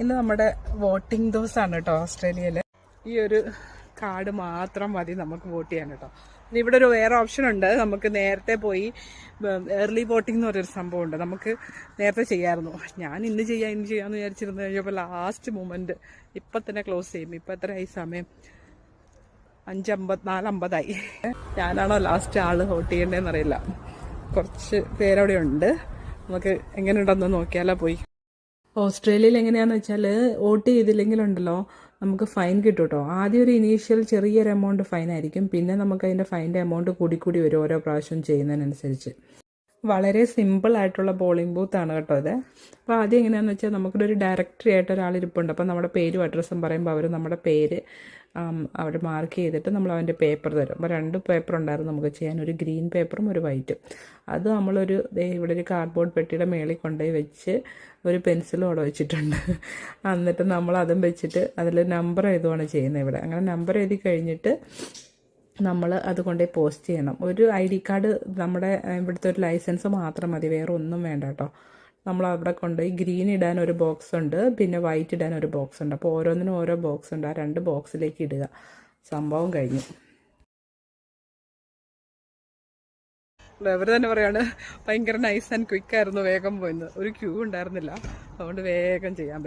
ഇന്ന് നമ്മുടെ വോട്ടിംഗ് ദിവസമാണ് കേട്ടോ ഓസ്ട്രേലിയയിൽ ഈ ഒരു കാർഡ് മാത്രം മതി നമുക്ക് വോട്ട് ചെയ്യാൻ കേട്ടോ ഇനി ഇവിടെ ഒരു വേറെ ഓപ്ഷൻ ഉണ്ട്. നമുക്ക് നേരത്തെ പോയി ഏർലി വോട്ടിംഗ് എന്ന് പറഞ്ഞൊരു സംഭവം ഉണ്ട്. നമുക്ക് നേരത്തെ ചെയ്യാമായിരുന്നു ഞാൻ ഇന്ന് ചെയ്യാം ഇന്ന് ചെയ്യാമെന്ന് വിചാരിച്ചിരുന്നു കഴിഞ്ഞപ്പോൾ ലാസ്റ്റ് മൂമെന്റ് ഇപ്പം തന്നെ ക്ലോസ് ചെയ്യും. ഇപ്പം എത്രയായി സമയം? അഞ്ചമ്പത് നാലമ്പതായി ഞാനാണോ ലാസ്റ്റ് ആൾ വോട്ട് ചെയ്യേണ്ടതെന്ന് അറിയില്ല കുറച്ച് പേരവിടെ ഉണ്ട് നമുക്ക് എങ്ങനെ ഉണ്ടെന്ന് നോക്കിയാലോ പോയി. ഓസ്ട്രേലിയയിൽ എങ്ങനെയാണെന്ന് വെച്ചാൽ വോട്ട് ചെയ്തില്ലെങ്കിലുണ്ടല്ലോ നമുക്ക് ഫൈൻ കിട്ടും കേട്ടോ ആദ്യം ഒരു ഇനീഷ്യൽ ചെറിയൊരു എമൗണ്ട് ഫൈൻ ആയിരിക്കും. പിന്നെ നമുക്ക് അതിന്റെ ഫൈന്റെ എമൗണ്ട് കൂടി കൂടി വരും ഓരോ പ്രാവശ്യം ചെയ്യുന്നതിനനുസരിച്ച്. വളരെ സിമ്പിൾ ആയിട്ടുള്ള പോളിംഗ് ബൂത്ത് ആണ് കേട്ടോ ഇത്. അപ്പോൾ ആദ്യം എങ്ങനെയാണെന്ന് വെച്ചാൽ നമുക്കൊരു ഒരു ഡയറക്ടറി ആയിട്ട് ഒരാൾ ഇരിപ്പുണ്ട്. അപ്പോൾ നമ്മുടെ പേരും അഡ്രസ്സും പറയുമ്പോൾ അവർ നമ്മുടെ പേര് അവിടെ മാർക്ക് ചെയ്തിട്ട് നമ്മൾ അവന്റെ പേപ്പർ തരും. അപ്പോൾ രണ്ട് പേപ്പർ ഉണ്ടായിരുന്നു നമുക്ക് ചെയ്യാൻ. ഒരു ഗ്രീൻ പേപ്പറും ഒരു വൈറ്റും അത് നമ്മളൊരു ഇവിടെ ഒരു കാർഡ്ബോർഡ് പെട്ടിയുടെ മേളിൽ കൊണ്ടുപോയി വെച്ച് ഒരു പെൻസിലും അവിടെ വെച്ചിട്ടുണ്ട്. എന്നിട്ട് നമ്മൾ അതും വെച്ചിട്ട് അതിൽ നമ്പർ എഴുതുവാണ് ചെയ്യുന്നത് ഇവിടെ. അങ്ങനെ നമ്പർ എഴുതി കഴിഞ്ഞിട്ട് നമ്മൾ അത് കൊണ്ടുപോയി പോസ്റ്റ് ചെയ്യണം. ഒരു ഐ ഡി കാർഡ് നമ്മുടെ ഇവിടുത്തെ ഒരു ലൈസൻസ് മാത്രം മതി. വേറെ ഒന്നും വേണ്ട കേട്ടോ. നമ്മൾ അവിടെ കൊണ്ടുപോയി ഗ്രീൻ ഇടാൻ ഒരു ബോക്സ് ഉണ്ട് പിന്നെ വൈറ്റ് ഇടാൻ ഒരു ബോക്സ് ഉണ്ട്. അപ്പോൾ ഓരോന്നിനും ഓരോ ബോക്സ് ഉണ്ട്. ആ രണ്ട് ബോക്സിലേക്ക് ഇടുക. സംഭവം കഴിഞ്ഞു. ഇവർ തന്നെ പറയാണ് ഭയങ്കര നൈസ് ആൻഡ് ക്വിക്കായിരുന്നു വേഗം പോയിന്ന്. ഒരു ക്യൂ ഉണ്ടായിരുന്നില്ല. അതുകൊണ്ട് വേഗം ചെയ്യാൻ പറ്റും.